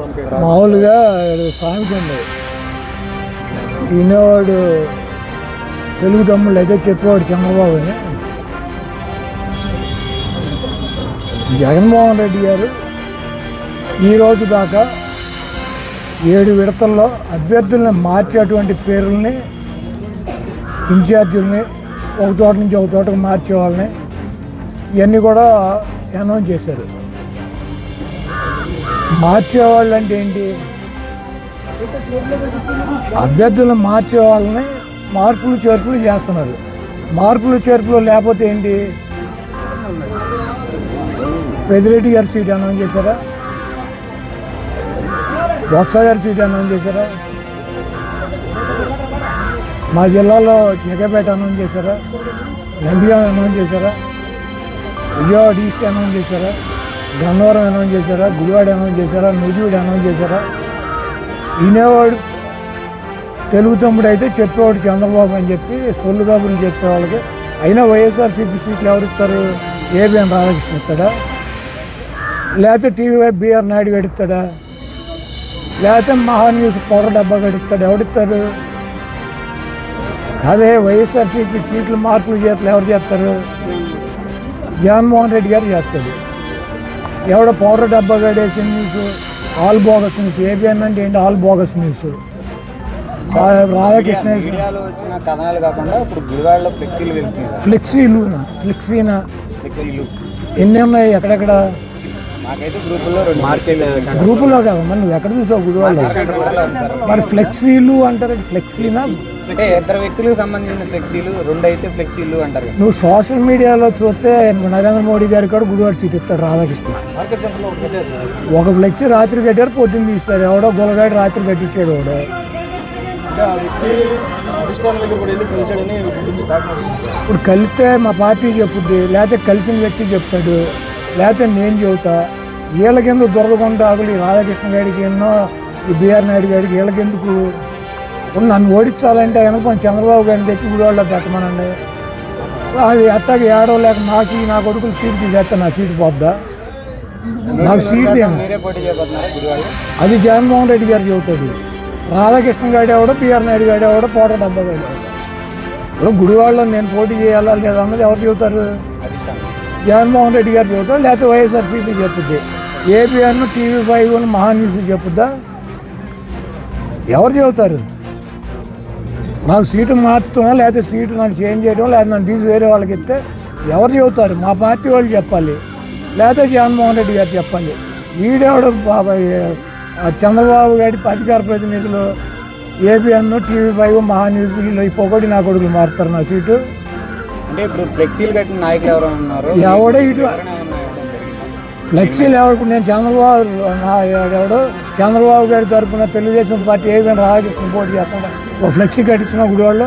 మామూలుగా ఏదో సామెత ఉంది. వినేవాడు తెలుగు తమ్ముళ్ళు అయితే చెప్పేవాడు చంద్రబాబుని. జగన్మోహన్ రెడ్డి గారు ఈ రోజు దాకా ఏడు విడతల్లో అభ్యర్థుల్ని మార్చేటువంటి పేర్లని ఇన్ఛార్జీలని ఒక చోట నుంచి ఒక చోటకు మార్చే వాళ్ళని ఇవన్నీ కూడా అనౌన్స్ చేశారు. మార్చేవాళ్ళు అంటే ఏంటి? అభ్యర్థులను మార్చే వాళ్ళని మార్పులు చేర్పులు చేస్తున్నారు. మార్పులు చేర్పులు లేకపోతే ఏంటి? పెదిరెడ్డి గారి సీట్ అనౌన్స్ చేశారా? బొత్స గారి సీట్ అనౌన్స్ చేశారా? మా జిల్లాలో జగపేట అనౌన్స్ చేశారా? నందిగా అనౌన్స్ చేశారా? విజయవాడ ఈస్ట్ అనౌన్స్ చేశారా? గన్నవరం అనౌన్స్ చేశారా? గుడివాడ అనౌన్స్ చేశారా? నూజివీడు అనౌన్స్ చేశారా? వినేవాడు తెలుగు తమ్ముడు అయితే చెప్పేవాడు చంద్రబాబు అని చెప్పి సొల్లు కబుర్లు చెప్పే వాళ్ళకి అయినా వైఎస్ఆర్సీపీ సీట్లు ఎవరు ఇస్తారు? ఏబిఎన్ రాధాకృష్ణ ఇస్తాడా? లేకపోతే టీవీ బిఆర్ నాయుడు గడిస్తాడా లేకపోతే మహాన్యూస్ పొర డబ్బా గడుపుతాడు ఎవడిస్తారు అదే వైఎస్ఆర్సీపీ సీట్లు మార్పులు చేతులు ఎవరు చేస్తారు? జగన్మోహన్ రెడ్డి గారు చేస్తాడు. ఎవడ పౌడర్ డబ్బా గడేసిన news all bogus news ABN అంటే ఏంటి ఆల్ బోగస్ న్యూస్ రాధాకృష్ణ మీడియాలో వచ్చిన కథనాలు కాకుండా ఇప్పుడు గుడివాడలో ఫ్లెక్సీలు వెలిసినాయి ఫ్లెక్సీనా? ఫ్లెక్సీలు. ఎన్ని ఉన్నాయి ఎక్కడెక్కడ? మాకైతే గ్రూపుల్లో రెండు మార్కెట్ గ్రూపులో కదా మరి నువ్వు ఎక్కడ చూసావు గుడివాళ్ళు మరి ఫ్లెక్సీలు అంటారు ఫ్లెక్సీనా? అంటే ఇద్దరు వ్యక్తులకు సంబంధించిన ఫ్లెక్సీలు రెండు అయితే ఫ్లెక్సీలు అంటారు నువ్వు సోషల్ మీడియాలో చూస్తే నరేంద్ర మోడీ గారికి కూడా గుడివాడ సీట్ ఇస్తాడు రాధాకృష్ణ. ఒక ఫ్లెక్సీ రాత్రి కట్టారు పొద్దున్న తీస్తారు ఎవడో గొలగాడు రాత్రి కట్టించాడు ఎవడో ఇప్పుడు కలిస్తే మా పార్టీ చెప్పుద్ది లేకపోతే కలిసిన వ్యక్తి చెప్తాడు లేకపోతే నేను చెబుతా. వీళ్ళకెందుకు దొరకకుండా ఆకులు? ఈ రాధాకృష్ణ గారికి ఎన్నో ఈ బిఆర్ నాయుడు గారికి వీళ్ళకెందుకు ఇప్పుడు నన్ను ఓడించాలంటే కనుక చంద్రబాబు గారిని తెచ్చి గుడివాళ్ళలో పెట్టమనండి. అది అట్టాగే ఏడో లేక నాకు నా కొడుకులు సీట్ తీసేస్తే నా సీటు పోద్దా? నాకు సీట్ అది జగన్మోహన్ రెడ్డి గారు చెబుతుంది రాధాకృష్ణ గారు ఎవడో పిఆర్ నాయుడు గారు ఎవడో పోట డబ్బా గారు. ఇప్పుడు గుడివాడలో నేను పోటీ చేయాలా లేదా అన్నది ఎవరు చెబుతారు? జగన్మోహన్ రెడ్డి గారు చెబుతారు లేకపోతే YSRCP చెప్పుద్ది ABN TV five Maha news చెప్పుద్దా? ఎవరు చెబుతారు? నాకు సీటు మార్చడం లేకపోతే సీటు నన్ను చేంజ్ చేయడం లేదా నన్ను తీసి వేరే వాళ్ళకి ఇస్తే ఎవరు చెబుతారు? మా పార్టీ వాళ్ళు చెప్పాలి. లేకపోతే జగన్మోహన్ రెడ్డి గారు చెప్పాలి. ఈడేవాడు బాబాయ్ చంద్రబాబు గారి అధికార ప్రతినిధులు ABN TV five Maha news వీళ్ళు ఈ పొగడి నా కొడుకులు మారుతారు నా సీటు. అంటే ఇప్పుడు ఫ్లెక్సీలు కట్టిన నాయకులు ఎవరైనా ఉన్నారు. ఎవడో ఇటు ఎవరైనా ఎవరికి నేను చంద్రబాబు నా ఎవడు చంద్రబాబు గారి తరపున తెలుగుదేశం పార్టీ ఏమైనా రాధాకృష్ణ పోటీ చేస్తాడు. ఓ ఫ్లెక్సీ కట్టించిన గుడివాళ్ళు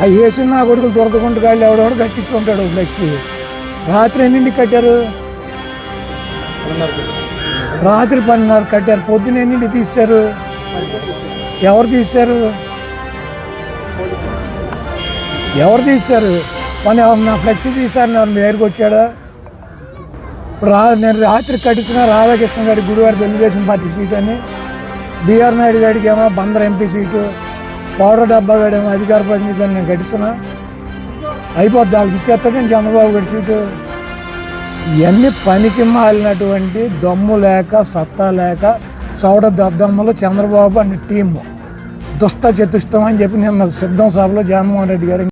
ఆ వేసిన నా కొడుకులు దొరకకుండా కాళ్ళు ఎవడెవడు కట్టించుకుంటాడు ఓ ఫ్లెక్సీ. రాత్రి ఎన్నింటికి కట్టారు? రాత్రి పన్నెండున్నర కట్టారు. పొద్దున ఎన్నింటికి తీశారు ఎవరు తీశారు ఎవరు తీశారు పని నా ఫ్లెక్సీ తీశారు నా దగ్గరికి వచ్చాడా? రా నేను రాత్రి కట్టించిన రాధాకృష్ణ గారి గుడివారి తెలుగుదేశం పార్టీ సీట్ అని. బీఆర్ నాయుడు గారికి ఏమో బందర్ ఎంపీ సీటు పౌడర్ డబ్బా గాడేమో అధికార ప్రతినిధి అని నేను కట్టించిన. అయిపోద్ది వాళ్ళకి ఇచ్చేస్తాడు నేను చంద్రబాబు గారి సీటు. ఇవన్నీ పనికి మాలినటువంటి దమ్ము లేక సత్తా లేక చౌడ దద్దమ్మలు చంద్రబాబు అనే టీము. దుష్ట చతుష్టం అని చెప్పి నేను సిద్ధం సభలో జగన్మోహన్ రెడ్డి గారు